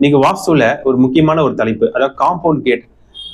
இன்னைக்கு வாஸ்துல ஒரு முக்கியமான ஒரு தலைப்பு அதாவது காம்பவுண்ட் கேட்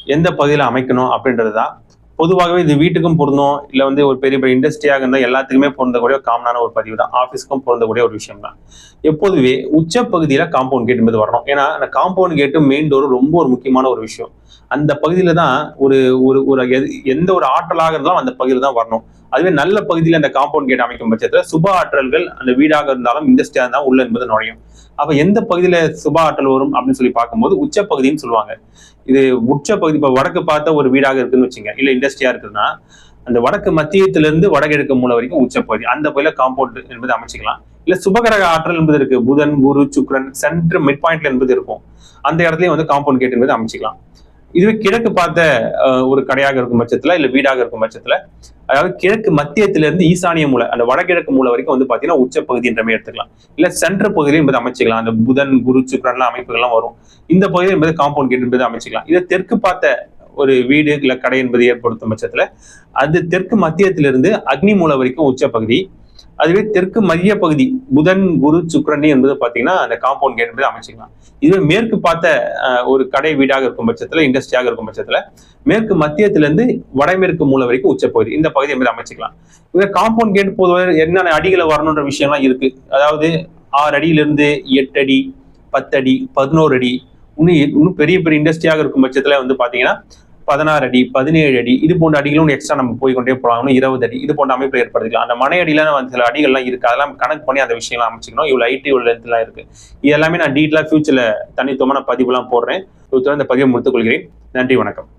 எந்த பகுதியில் அமைக்கணும் அப்படின்றது தான் பொதுவாகவே இது வீட்டுக்கும் பொருந்தும் இல்லை வந்து ஒரு பெரிய பெரிய இண்டஸ்ட்ரியாக இருந்தால் எல்லாத்துக்குமே பொருந்தக்கூடிய ஒரு காமனான ஒரு பதிவு தான் ஆஃபீஸ்க்கும் பொருந்தக்கூடிய ஒரு விஷயம் தான் எப்போதுவே உச்ச பகுதியில் காம்பவுண்ட் கேட் என்பது வரணும். ஏன்னா அந்த காம்பவுண்ட் கேட்டு மெயின் டோர் ரொம்ப ஒரு முக்கியமான ஒரு விஷயம். அந்த பகுதியில தான் ஒரு ஒரு ஒரு எது- எந்த ஒரு ஆற்றலாக இருந்தாலும் அந்த பகுதியில தான் வரணும். அதுவே நல்ல பகுதியில் அந்த காம்பவுண்ட் கேட் அமைக்கும் பட்சத்தில் சுப ஆற்றல்கள் அந்த வீடாக இருந்தாலும் இண்டஸ்ட்ரியாக இருந்தாலும் உள்ள என்பது நுழையும். அப்போ எந்த பகுதியில சுப ஆற்றல் வரும் அப்படின்னு சொல்லி பார்க்கும்போது உச்ச பகுதின்னு சொல்லுவாங்க. இது உச்ச பகுதி இப்போ வடக்கு பார்த்த ஒரு வீடாக இருக்குன்னு வச்சுங்க. இல்ல இண்டஸ்ட்ரியா இருக்குதுன்னா அந்த வடக்கு மத்தியத்துல இருந்து வடகிழக்கு மூலை வரைக்கும் உச்ச பகுதி. அந்த பகுதியில காம்பவுண்ட் என்பது அமைச்சிக்கலாம். இல்ல சுபகரக ஆற்றல் என்பது இருக்கு. புதன் குரு சுக்ரன் சென்ட்ரு மிட் பாயிண்ட்ல என்பது இருக்கும். அந்த இடத்துலயும் வந்து காம்பவுண்ட் கேட் என்பது அமைச்சிக்கலாம். இதுவே கிழக்கு பார்த்த ஒரு கடையாக இருக்கும் பட்சத்துல இல்ல வீடாக இருக்கும் பட்சத்துல அதாவது கிழக்கு மத்தியத்துல இருந்து ஈசானிய மூலை அந்த வடகிழக்கு மூலை வரைக்கும் வந்து பாத்தீங்கன்னா உச்ச பகுதி என்றமே எடுத்துக்கலாம். இல்ல சென்டர் பகுதியில் என்பது அமைச்சிக்கலாம். அந்த புதன் குரு சுக்கரன்லாம் அமைப்புகள்லாம் வரும். இந்த பகுதி என்பது காம்பவுண்ட் கேட் என்பது அமைச்சிக்கலாம். இதை தெற்கு பார்த்த ஒரு வீடு இல்ல கடை என்பது ஏற்படுத்தும் பட்சத்துல அது தெற்கு மத்தியத்திலிருந்து அக்னி மூலை வரைக்கும் உச்ச பகுதி அதுவே தெற்கு மைய பகுதி புதன் குரு சுக்கரன் என்பது பாத்தீங்கன்னா அந்த காம்பவுண்ட் கேட் என்பதை அமைச்சிக்கலாம். இதுவே மேற்கு பார்த்த ஒரு கடை வீடாக இருக்கும் பட்சத்துல இண்டஸ்ட்ரியாக இருக்கும் பட்சத்துல மேற்கு மத்தியத்திலிருந்து வடமேற்கு மூலம் வரைக்கும் உச்ச பகுதி இந்த பகுதி என்பதை அமைச்சிக்கலாம். இந்த காம்பவுண்ட் கேட் பொதுவாக என்னென்ன அடிகளை வரணுன்ற விஷயம்லாம் இருக்கு. அதாவது ஆறு அடியிலிருந்து எட்டு அடி பத்து அடி பதினோரு அடி இன்னும் இன்னும் பெரிய பெரிய இண்டஸ்ட்ரியாக இருக்கும் பட்சத்துல வந்து பாத்தீங்கன்னா பதினாறு அடி பதினேழு அடி இது போன்ற அடிகளும் எக்ஸ்ட்ரா நம்ம போய் கொண்டே போகலாம் இருபது அடி இது போன்ற அமைப்பு ஏற்படுத்திக்கலாம். அந்த மனை அடியில வந்து சில அடிகள்லாம் இருக்கு. அதெல்லாம் கணக்கு பண்ணி அந்த விஷயம்லாம் அமைச்சிக்கணும். இவ்வளவு ஐடி உள்ள இடத்துலாம் இருக்கு. இது எல்லாமே நான் டீட்டெயிலாக ஃபியூச்சர்ல தனித்துவமான பதிவுலாம் போடுறேன். இந்த பதிவை முடித்துக் கொள்கிறேன். நன்றி வணக்கம்.